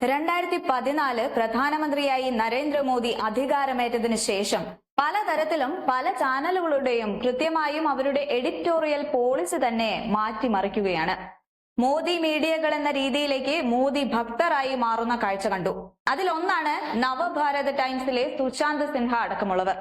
രണ്ടായിരത്തി പതിനാല് പ്രധാനമന്ത്രിയായി നരേന്ദ്രമോദി അധികാരമേറ്റതിനു ശേഷം പലതരത്തിലും പല ചാനലുകളുടെയും കൃത്യമായും അവരുടെ എഡിറ്റോറിയൽ പോളിസി തന്നെ മാറ്റിമറിക്കുകയാണ്. മോദി മീഡിയകൾ എന്ന രീതിയിലേക്ക് മോദി ഭക്തരായി മാറുന്ന കാഴ്ച കണ്ടു. അതിലൊന്നാണ് നവഭാരത് ടൈംസിലെ സുശാന്ത് സിൻഹ അടക്കമുള്ളവർ.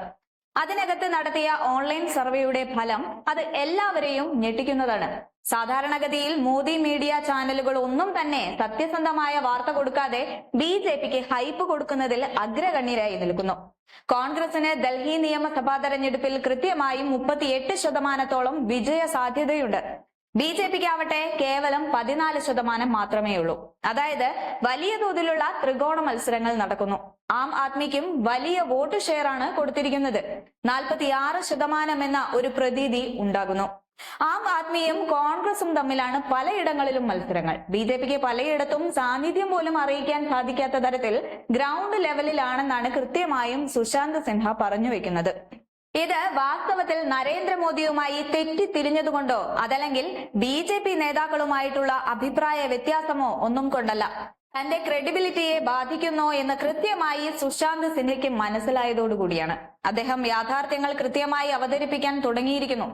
അതിനകത്ത് നടത്തിയ ഓൺലൈൻ സർവേയുടെ ഫലം അത് എല്ലാവരെയും ഞെട്ടിക്കുന്നതാണ്. സാധാരണഗതിയിൽ മോദി മീഡിയ ചാനലുകൾ ഒന്നും തന്നെ സത്യസന്ധമായ വാർത്ത കൊടുക്കാതെ ബി ജെ പിക്ക് ഹൈപ്പ് കൊടുക്കുന്നതിൽ അഗ്രഗണ്യരായി നിൽക്കുന്നു. കോൺഗ്രസിന് ഡൽഹി നിയമസഭാ തെരഞ്ഞെടുപ്പിൽ കൃത്യമായും മുപ്പത്തിയെട്ട് ശതമാനത്തോളം വിജയ സാധ്യതയുണ്ട് ബി ജെ പിക്ക് ആവട്ടെ കേവലം പതിനാല് ശതമാനം മാത്രമേ ഉള്ളൂ. അതായത് വലിയ തോതിലുള്ള ത്രികോണ മത്സരങ്ങൾ നടക്കുന്നു. ആം ആദ്മിക്കും വലിയ വോട്ട് ഷെയർ ആണ് കൊടുത്തിരിക്കുന്നത്. നാൽപ്പത്തിയാറ് ശതമാനം എന്ന ഒരു പ്രതീതി ഉണ്ടാകുന്നു. ആം ആദ്മിയും കോൺഗ്രസും തമ്മിലാണ് പലയിടങ്ങളിലും മത്സരങ്ങൾ. ബി ജെ പിക്ക് പലയിടത്തും സാന്നിധ്യം പോലും അറിയിക്കാൻ സാധിക്കാത്ത തരത്തിൽ ഗ്രൗണ്ട് ലെവലിലാണെന്നാണ് കൃത്യമായും സുശാന്ത് സിൻഹ പറഞ്ഞു വെക്കുന്നത്. ഇത് വാസ്തവത്തിൽ നരേന്ദ്രമോദിയുമായി തെറ്റിത്തിരിഞ്ഞതുകൊണ്ടോ അതല്ലെങ്കിൽ ബി ജെ പി നേതാക്കളുമായിട്ടുള്ള അഭിപ്രായ വ്യത്യാസമോ ഒന്നും കൊണ്ടല്ല. തന്റെ ക്രെഡിബിലിറ്റിയെ ബാധിക്കുന്നോ എന്ന് കൃത്യമായി സുശാന്ത് സിൻഹയ്ക്ക് മനസ്സിലായതോടുകൂടിയാണ്. അദ്ദേഹം യാഥാർത്ഥ്യങ്ങൾ കൃത്യമായി അവതരിപ്പിക്കാൻ തുടങ്ങിയിരിക്കുന്നു.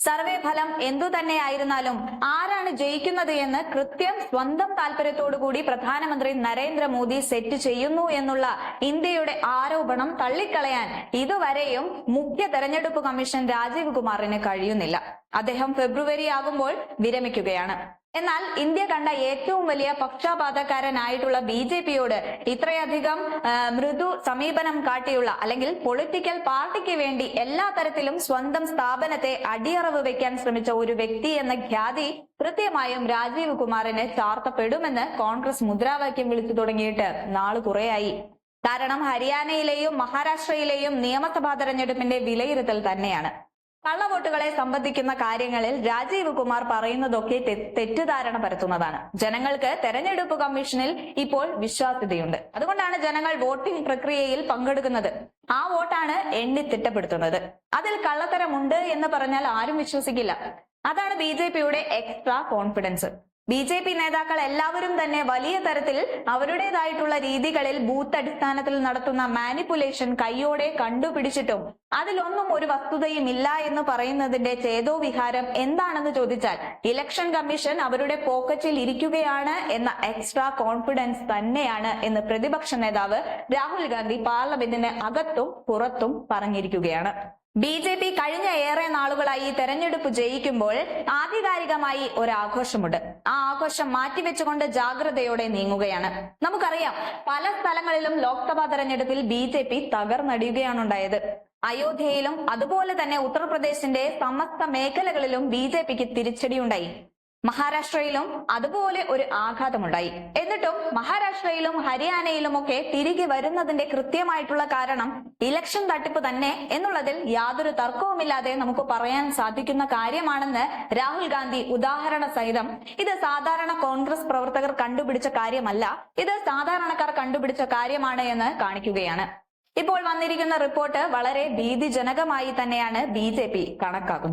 സർവേ ഫലം എന്തു തന്നെയായിരുന്നാലും ആരാണ് ജയിക്കുന്നത് എന്ന് കൃത്യം സ്വന്തം താല്പര്യത്തോടുകൂടി പ്രധാനമന്ത്രി നരേന്ദ്രമോദി സെറ്റ് ചെയ്യുന്നു എന്നുള്ള ഇന്ത്യയുടെ ആരോപണം തള്ളിക്കളയാൻ ഇതുവരെയും മുഖ്യ തെരഞ്ഞെടുപ്പ് കമ്മീഷൻ രാജീവ് കുമാറിന് കഴിയുന്നില്ല. അദ്ദേഹം ഫെബ്രുവരി ആകുമ്പോൾ വിരമിക്കുകയാണ്. എന്നാൽ ഇന്ത്യ കണ്ട ഏറ്റവും വലിയ പക്ഷപാതക്കാരനായിട്ടുള്ള ബി ജെ പിയോട് ഇത്രയധികം മൃദു സമീപനം കാട്ടിയുള്ള അല്ലെങ്കിൽ പൊളിറ്റിക്കൽ പാർട്ടിക്ക് വേണ്ടി എല്ലാ തരത്തിലും സ്വന്തം സ്ഥാപനത്തെ അടിയറവ് വെക്കാൻ ശ്രമിച്ച ഒരു വ്യക്തി എന്ന ഖ്യാതി കൃത്യമായും രാജീവ് കുമാറിന് ചാർത്തപ്പെടുമെന്ന് കോൺഗ്രസ് മുദ്രാവാക്യം വിളിച്ചു തുടങ്ങിയിട്ട് നാൾ കുറെയായി. കാരണം ഹരിയാനയിലെയും മഹാരാഷ്ട്രയിലെയും നിയമസഭാ തെരഞ്ഞെടുപ്പിന്റെ വിലയിരുത്തൽ തന്നെയാണ്. കള്ളവോട്ടുകളെ സംബന്ധിക്കുന്ന കാര്യങ്ങളിൽ രാജീവ് കുമാർ പറയുന്നതൊക്കെ തെറ്റിദ്ധാരണ പരത്തുന്നതാണ്. ജനങ്ങൾക്ക് തെരഞ്ഞെടുപ്പ് കമ്മീഷനിൽ ഇപ്പോൾ വിശ്വാസ്യതയുണ്ട്. അതുകൊണ്ടാണ് ജനങ്ങൾ വോട്ടിംഗ് പ്രക്രിയയിൽ പങ്കെടുക്കുന്നത്. ആ വോട്ടാണ് എണ്ണി തിട്ടപ്പെടുത്തുന്നത്. അതിൽ കള്ളത്തരമുണ്ട് എന്ന് പറഞ്ഞാൽ ആരും വിശ്വസിക്കില്ല. അതാണ് ബി ജെ പിയുടെ extra confidence B J P നേതാക്കൾ എല്ലാവരും തന്നെ വലിയ തരത്തിൽ അവരുടേതായിട്ടുള്ള രീതികളിൽ ബൂത്ത് അടിസ്ഥാനത്തിൽ നടത്തുന്ന മാനിപ്പുലേഷൻ കയ്യോടെ കണ്ടുപിടിച്ചിട്ടും അതിലൊന്നും ഒരു വസ്തുതയും ഇല്ല എന്ന് പറയുന്നതിന്റെ ചേതോ വിഹാരം എന്താണെന്ന് ചോദിച്ചാൽ ഇലക്ഷൻ കമ്മീഷൻ അവരുടെ പോക്കറ്റിൽ ഇരിക്കുകയാണ് എന്ന എക്സ്ട്രാ കോൺഫിഡൻസ് തന്നെയാണ് എന്ന് പ്രതിപക്ഷ നേതാവ് രാഹുൽ ഗാന്ധി പാർലമെന്റിന് അകത്തും പുറത്തും പറഞ്ഞിരിക്കുകയാണ്. ബി ജെ പി കഴിഞ്ഞ ഏറെ നാളുകളായി തെരഞ്ഞെടുപ്പ് ജയിക്കുമ്പോൾ ആധികാരികമായി ഒരു ആഘോഷമുണ്ട് ആ ആഘോഷം മാറ്റിവെച്ചുകൊണ്ട് ജാഗ്രതയോടെ നീങ്ങുകയാണ്. നമുക്കറിയാം പല സ്ഥലങ്ങളിലും ലോക്സഭാ തെരഞ്ഞെടുപ്പിൽ ബി ജെ പി തകർന്നടിയുകയാണുണ്ടായത്. അയോധ്യയിലും അതുപോലെ തന്നെ ഉത്തർപ്രദേശിന്റെ സമസ്ത മേഖലകളിലും ബി ജെ പിക്ക് തിരിച്ചടിയുണ്ടായി. മഹാരാഷ്ട്രയിലും അതുപോലെ ഒരു ആഘാതമുണ്ടായി. എന്നിട്ടും മഹാരാഷ്ട്രയിലും ഹരിയാനയിലും ഒക്കെ തിരികെ വരുന്നതിന്റെ കൃത്യമായിട്ടുള്ള കാരണം ഇലക്ഷൻ തട്ടിപ്പ് തന്നെ എന്നുള്ളതിൽ യാതൊരു തർക്കവുമില്ലാതെ നമുക്ക് പറയാൻ സാധിക്കുന്ന കാര്യമാണെന്ന് രാഹുൽ ഗാന്ധി ഉദാഹരണ സഹിതം. ഇത് സാധാരണ കോൺഗ്രസ് പ്രവർത്തകർ കണ്ടുപിടിച്ച കാര്യമല്ല. ഇത് സാധാരണക്കാർ കണ്ടുപിടിച്ച കാര്യമാണ് എന്ന് കാണിക്കുകയാണ്. ഇപ്പോൾ വന്നിരിക്കുന്ന റിപ്പോർട്ട് വളരെ ഭീതിജനകമായി തന്നെയാണ് ബി കണക്കാക്കുന്നത്.